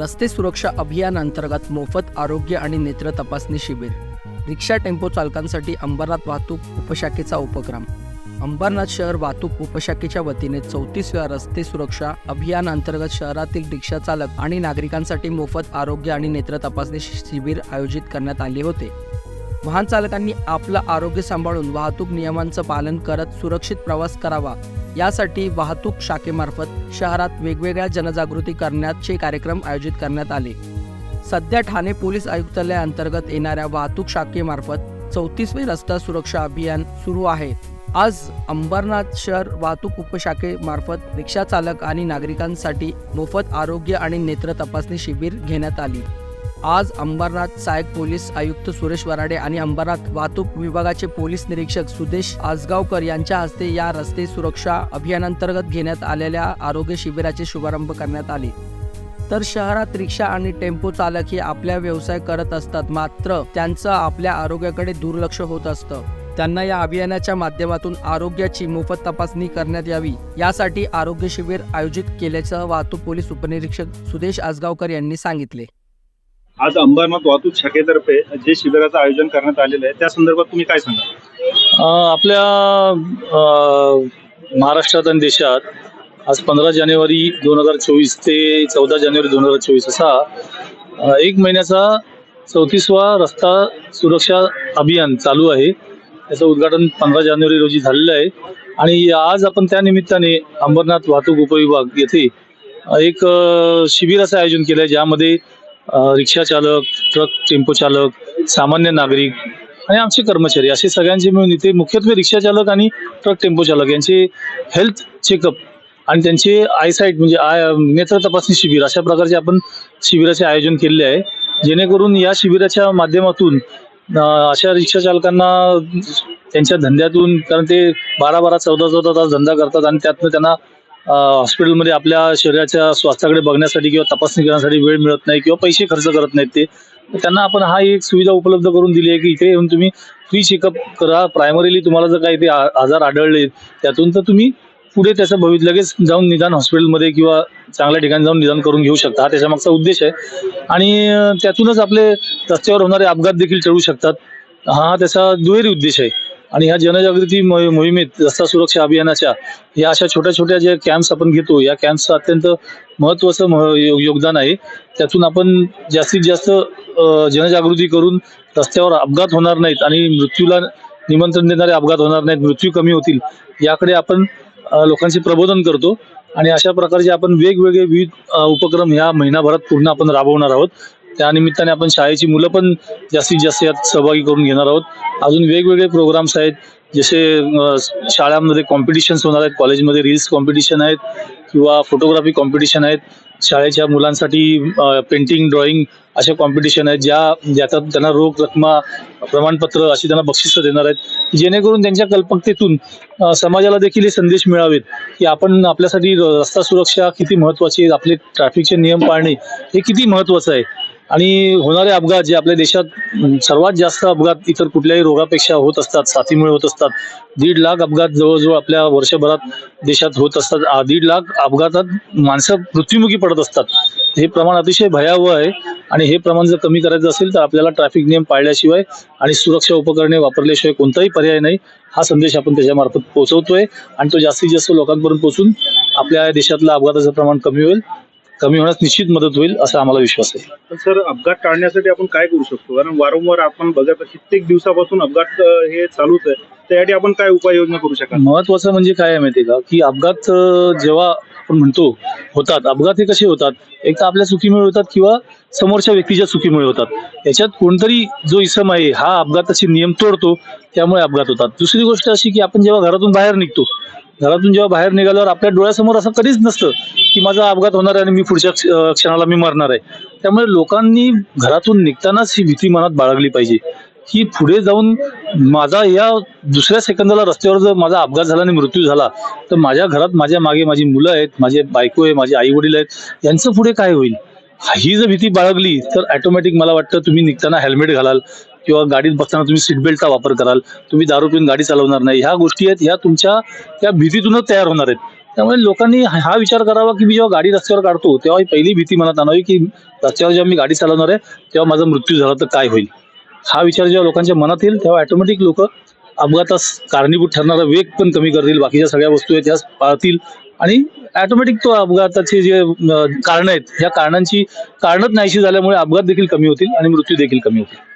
रस्ते सुरक्षा अभियान अंतर्गत मोफत आरोग्य आणि नेत्र तपासणी शिबिर. रिक्षा टेम्पो चालकांसाठी अंबरनाथ वाहतूक उपशाखेचा उपक्रम. अंबरनाथ शहर वाहतूक उपशाखेच्या वतीने चौतीसव्या रस्ते सुरक्षा अभियान अंतर्गत शहरातील रिक्षा चालक आणि नागरिकांसाठी मोफत आरोग्य आणि नेत्र तपासणी शिबिर आयोजित करण्यात आले होते. वाहन चालकांनी आपलं आरोग्य सांभाळून वाहतूक नियमांचं पालन करत सुरक्षित प्रवास करावा. यासाठी वाहतूक शाखेमार्फत शहरात वेगवेगळ्या जनजागृती करण्याचे कार्यक्रम आयोजित करण्यात आले. सध्या ठाणे पोलीस आयुक्तालयाअंतर्गत येणाऱ्या वाहतूक शाखेमार्फत चौतीसवे रस्ता सुरक्षा अभियान सुरू आहे. आज अंबरनाथ शहर वाहतूक उपशाखेमार्फत रिक्षा चालक आणि नागरिकांसाठी मोफत आरोग्य आणि नेत्र तपासणी शिबिर घेण्यात आली. आज अंबरनाथ सहाय्यक पोलीस आयुक्त सुरेश वराडे आणि अंबरनाथ वाहतूक विभागाचे पोलीस निरीक्षक सुदेश आसगावकर यांच्या हस्ते या रस्ते सुरक्षा अभियानांतर्गत घेण्यात आलेल्या आरोग्य शिबिराचे शुभारंभ करण्यात आले. तर शहरात रिक्षा आणि टेम्पो चालक हे आपल्या व्यवसाय करत असतात मात्र त्यांचं आपल्या आरोग्याकडे दुर्लक्ष होत असतं. त्यांना या अभियानाच्या माध्यमातून आरोग्याची मोफत तपासणी करण्यात यावी यासाठी आरोग्य शिबिर आयोजित केल्याचं वाहतूक पोलीस उपनिरीक्षक सुदेश आसगावकर यांनी सांगितले. आज अंबरनाथ वाहतूक शाखेतर्फे जे शिबिराचं आयोजन करण्यात आलेलं आहे त्या संदर्भात तुम्ही काय सांगा आपल्या महाराष्ट्रात आणि देशात आज पंधरा जानेवारी दोन हजार चोवीस ते चौदा जानेवारी दोन हजार चोवीस असा एक महिन्याचा चौतीसवा रस्ता सुरक्षा अभियान चालू आहे. त्याचं उद्घाटन पंधरा जानेवारी रोजी झालेलं आहे. आणि आज आपण त्या निमित्ताने अंबरनाथ वाहतूक उपविभाग येथे एक शिबिराचं आयोजन केलं आहे ज्यामध्ये रिक्षा चालक ट्रक टेम्पो चालक सामान्य नागरिक आणि आमचे कर्मचारी असे सगळ्यांचे मिळून इथे मुख्यत्वे रिक्षा चालक आणि ट्रक टेम्पो चालक यांचे हेल्थ चेकअप आणि त्यांचे आयसाईट म्हणजे आय नेत्र तपासणी शिबिर अशा प्रकारचे आपण शिबिराचे आयोजन केलेले आहे. जेणेकरून या शिबिराच्या माध्यमातून अशा रिक्षा चालकांना त्यांच्या धंद्यातून कारण ते बारा बारा चौदा चौदा तास धंदा करतात आणि त्यातनं त्यांना हॉस्पिटलमध्ये आपल्या शरीराच्या स्वास्थ्याकडे बघण्यासाठी किंवा तपासणी करण्यासाठी वेळ मिळत नाही किंवा पैसे खर्च करत नाहीत ते. त्यांना आपण हा एक सुविधा उपलब्ध करून दिली आहे की इथे येऊन तुम्ही फ्री चेकअप करा. प्रायमरीली तुम्हाला जर काही ते आजार आढळले त्यातून तर तुम्ही पुढे त्याचं भविष्य लगेच जाऊन निदान हॉस्पिटलमध्ये किंवा चांगल्या ठिकाणी जाऊन निदान करून घेऊ शकता. हा त्याच्यामागचा उद्देश आहे. आणि त्यातूनच आपले रस्त्यावर होणारे अपघात देखील टळू शकतात. हा त्याचा दुहेरी उद्देश आहे. आणि ह्या जनजागृती मोहिमेत रस्ता सुरक्षा अभियानाच्या या अशा छोट्या छोट्या ज्या कॅम्प्स आपण घेतो या कॅम्प्सचं अत्यंत महत्त्वाचं योगदान आहे. त्यातून आपण जास्तीत जास्त जनजागृती करून रस्त्यावर अपघात होणार नाहीत आणि मृत्यूला निमंत्रण देणारे अपघात होणार नाहीत मृत्यू कमी होतील याकडे आपण लोकांचे प्रबोधन करतो. आणि अशा प्रकारचे आपण वेगवेगळे विविध उपक्रम ह्या महिनाभरात पूर्ण आपण राबवणार आहोत. त्या निमित्ताने आपण शाळेची मुलं पण जास्तीत जास्त यात सहभागी करून घेणार आहोत. अजून वेगवेगळे प्रोग्राम्स आहेत. जसे शाळांमध्ये कॉम्पिटिशन्स होणार आहेत. कॉलेजमध्ये रील्स कॉम्पिटिशन आहेत किंवा फोटोग्राफी कॉम्पिटिशन आहेत. शाळेच्या मुलांसाठी पेंटिंग ड्रॉइंग अशा कॉम्पिटिशन आहेत ज्या ज्याच्यात त्यांना रोख रकमा प्रमाणपत्र अशी त्यांना बक्षिसं देणार आहेत. जेणेकरून त्यांच्या कल्पकतेतून समाजाला देखील हे संदेश मिळावेत की आपण आपल्यासाठी रस्ता सुरक्षा किती महत्त्वाची आहे आपले ट्रॅफिकचे नियम पाळणे हे किती महत्त्वाचं आहे. आणि होणारे अपघात जे आपल्या देशात सर्वात जास्त अपघात इतर कुठल्याही रोगापेक्षा होत असतात साथीमुळे होत असतात. दीड लाख अपघात जवळजवळ आपल्या वर्षभरात देशात होत असतात. दीड लाख अपघातात माणसं मृत्युमुखी पडत असतात. हे प्रमाण अतिशय भयावह आहे आणि हे प्रमाण जर कमी करायचं असेल तर आपल्याला ट्रॅफिक नियम पाळल्याशिवाय आणि सुरक्षा उपकरणे वापरल्याशिवाय कोणताही पर्याय नाही. हा संदेश आपण त्याच्यामार्फत पोहोचवतोय आणि तो जास्तीत जास्त लोकांपर्यंत पोहोचून आपल्या देशातला अपघाताचं प्रमाण कमी होईल. कमी होण्यास निश्चित मदत होईल असा आम्हाला विश्वास आहे. पण सर अपघात टाळण्यासाठी आपण काय करू शकतो? कारण वारंवार आपण बघत कित्येक दिवसापासून अपघात अं, हे चालूच आहे. त्यासाठी आपण काय उपाययोजना करू शकाल? महत्वाचं म्हणजे काय आहे माहितीये का? की अपघात अं, जेव्हा आपण म्हणतो होतात. अपघात हे कसे होतात? एक तर आपल्या चुकीमुळे होतात किंवा समोरच्या व्यक्तीच्या चुकीमुळे होतात. याच्यात कोणतरी जो इसम आहे हा अपघाताचे नियम तोडतो त्यामुळे अपघात होतात. दुसरी गोष्ट अशी की आपण जेव्हा घरातून बाहेर निघतो घरातून जेव्हा बाहेर निघाल्यावर आपल्या डोळ्यासमोर असं कधीच नसतं की माझा अपघात होणार आहे आणि मी पुढच्या क्षणाला मी मरणार आहे. त्यामुळे लोकांनी घरातून निघतानाच ही भीती मनात बाळगली पाहिजे. की पुढे जाऊन माझा या दुसऱ्या सेकंदाला रस्त्यावर जर माझा अपघात झाला आणि मृत्यू झाला तर माझ्या घरात माझ्या मागे माझी मुलं आहेत माझे बायको आहे माझे आई वडील आहेत यांचं पुढे काय होईल? ही जर भीती बाळगली तर ऑटोमॅटिक मला वाटतं तुम्ही निघताना हेल्मेट घालाल किंवा गाडीत बसताना तुम्ही सीट बेल्टचा वापर कराल तुम्ही दारू पिऊन गाडी चालवणार नाही ह्या गोष्टी आहेत ह्या तुमच्या त्या भीतीतूनच तयार होणार आहेत. त्यामुळे लोकांनी हा विचार करावा की मी जेव्हा गाडी रस्त्यावर काढतो तेव्हा ही पहिली भीती मनात आणावी की रस्त्यावर जेव्हा मी गाडी चालवणार आहे तेव्हा माझा मृत्यू झाला तर काय होईल? हा विचार जेव्हा लोकांच्या मनात येईल तेव्हा ऑटोमॅटिक लोक अपघातास कारणीभूत ठरणारा वेग पण कमी करतील बाकीच्या सगळ्या वस्तू आहेत त्यास पाळतील. आणि ऑटोमॅटिक तो अपघाताचे जे कारण आहेत या कारणांची कारणच नाहीशी झाल्यामुळे अपघात देखील कमी होतील आणि मृत्यू देखील कमी होतील.